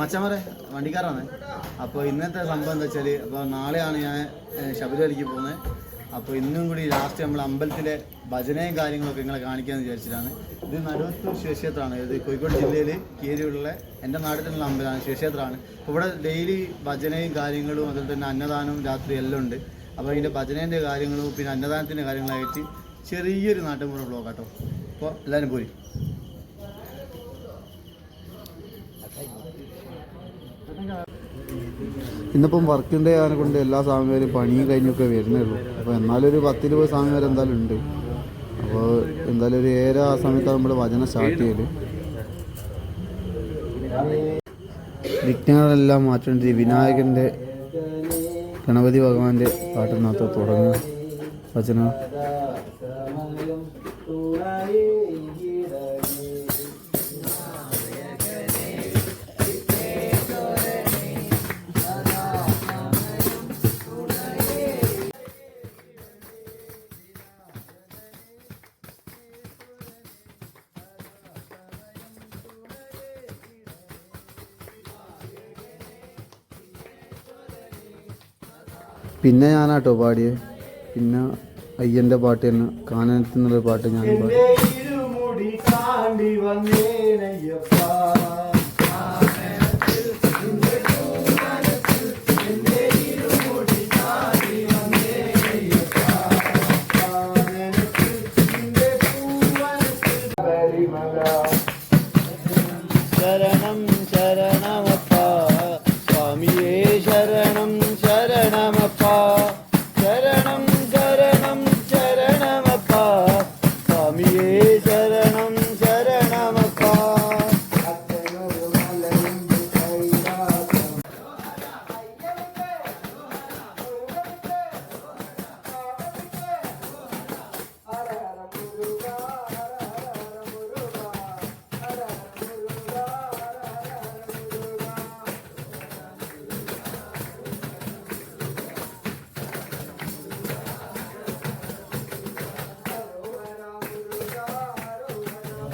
മച്ചമരെ വണ്ടിക്കാരാണ്. അപ്പോൾ ഇന്നത്തെ സംഭവം എന്താ വെച്ചാൽ അപ്പോൾ നാളെയാണ് ഞാൻ ശബരിമലയ്ക്ക് പോകുന്നത്. അപ്പോൾ ഇന്നും കൂടി ലാസ്റ്റ് നമ്മൾ അമ്പലത്തിലെ ഭജനയും കാര്യങ്ങളൊക്കെ നിങ്ങളെ കാണിക്കാമെന്ന് വിചാരിച്ചിട്ടാണ്. ഇത് നടുവത്തൂർ ശിവക്ഷേത്രമാണ് ഇത് കോഴിക്കോട് ജില്ലയിൽ കീരിയുള്ള എന്റെ നാട്ടിലുള്ള അമ്പലമാണ് ശിവക്ഷേത്രമാണ് അപ്പോൾ ഇവിടെ ഡെയിലി ഭജനയും കാര്യങ്ങളും അതുപോലെ തന്നെ അന്നദാനവും രാത്രി എല്ലാം ഉണ്ട്. അപ്പോൾ അതിന്റെ ഭജനേന്റെ കാര്യങ്ങളും പിന്നെ അന്നദാനത്തിന്റെ കാര്യങ്ങളായിട്ട് ചെറിയൊരു നാട്ടുമ്പുറ ബ്ലോഗ് കേട്ടോ അപ്പോൾ എല്ലാവരും പോയി ഇന്നിപ്പം വർക്കിന്റെ ആനെ കൊണ്ട് എല്ലാ സ്വാമിമാരും പണിയും കഴിഞ്ഞൊക്കെ വരുന്നേ ഉള്ളൂ. അപ്പോൾ എന്നാലും ഒരു പത്തിരുപത് സ്വാമിമാർ എന്തായാലും ഉണ്ട്. അപ്പോൾ എന്തായാലും ഒരു ഏഴര ആ സമയത്താണ് നമ്മൾ വചന സ്റ്റാർട്ട് ചെയ്യൽ. വിഘ്നങ്ങളെല്ലാം മാറ്റേണ്ടി വിനായകന്റെ ഗണപതി ഭഗവാന്റെ പാട്ടിനകത്ത് തുടങ്ങുക. വചനം. പിന്നെ ഞാനാട്ടോ പാടിയത് പിന്നെ അയ്യന്റെ പാട്ട് തന്നെ കാനനത്തിൽ പാട്ട് ഞാൻ പാടി.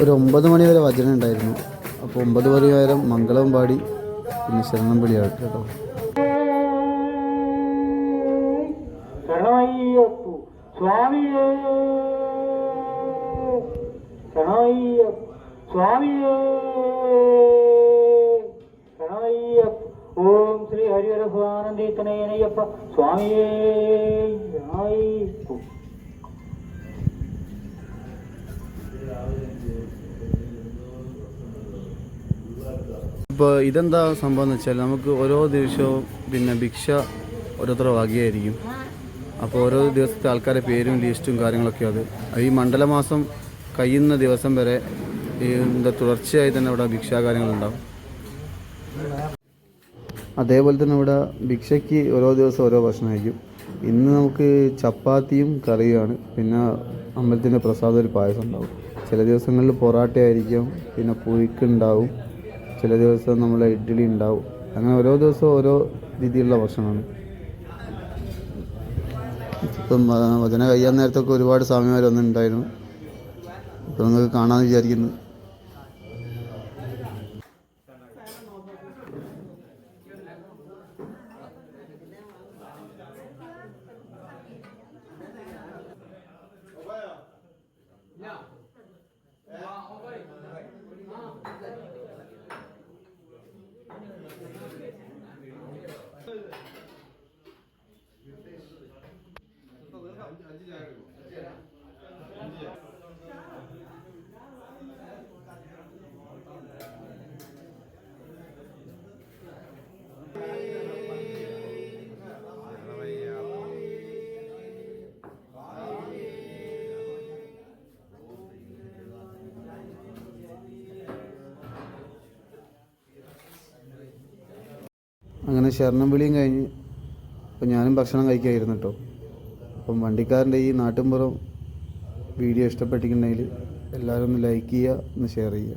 ഒരു ഒമ്പത് മണി വരെ വചനം ഉണ്ടായിരുന്നു. അപ്പോൾ ഒമ്പത് മണി വരെ മംഗളം പാടി പിന്നെ ശരണം വിളിയായിട്ട് കേട്ടോ. സ്വാമിയേ. സ്വാമിയേ. ഓം ശ്രീ ഹരിഹര സ്വാനന്ദീത്തനയനയ്യപ്പ സ്വാമിയേ ഇപ്പോൾ ഇതെന്താ സംഭവം എന്ന് വെച്ചാൽ നമുക്ക് ഓരോ ദിവസവും പിന്നെ ഭിക്ഷ ഓരോരുത്തർ വകയായിരിക്കും അപ്പോൾ ഓരോ ദിവസത്തെ ആൾക്കാരെ പേരും ലിസ്റ്റും കാര്യങ്ങളൊക്കെ അത്. ഈ മണ്ഡലമാസം കഴിയുന്ന ദിവസം വരെ ഈ എന്താ തുടർച്ചയായി തന്നെ ഇവിടെ ഭിക്ഷാ കാര്യങ്ങളുണ്ടാവും. അതേപോലെ തന്നെ ഇവിടെ ഭിക്ഷയ്ക്ക് ഓരോ ദിവസം ഓരോ ഭക്ഷണമായിരിക്കും. ഇന്ന് നമുക്ക് ചപ്പാത്തിയും കറിയുമാണ്. പിന്നെ അമ്പലത്തിന്റെ പ്രസാദം ഒരു പായസം ഉണ്ടാവും. ചില ദിവസങ്ങളിൽ പൊറാട്ട ആയിരിക്കും പിന്നെ പുഴുക്ക് ഉണ്ടാവും. ചില ദിവസം നമ്മൾ ഇഡ്ഡലി ഉണ്ടാവും. അങ്ങനെ ഓരോ ദിവസവും ഓരോ രീതിയിലുള്ള ഭക്ഷണമാണ്. ഇപ്പം വചന കഴിയാൻ നേരത്തൊക്കെ ഒരുപാട് സ്വാമിമാർ വന്നിട്ടുണ്ടായിരുന്നു ഇപ്പം നിങ്ങൾക്ക് കാണാമെന്ന് വിചാരിക്കുന്നു. അങ്ങനെ ശരണം വിളിയും കഴിഞ്ഞ് അപ്പോൾ ഞാനും ഭക്ഷണം കഴിക്കായിരുന്നു കേട്ടോ അപ്പം വണ്ടിക്കാരന്റെ ഈ നാട്ടിൻപുറം വീഡിയോ ഇഷ്ടപ്പെട്ടിട്ടുണ്ടെങ്കിൽ എല്ലാവരും ഒന്ന് ലൈക്ക് ചെയ്യുക ഒന്ന് ഷെയർ ചെയ്യുക.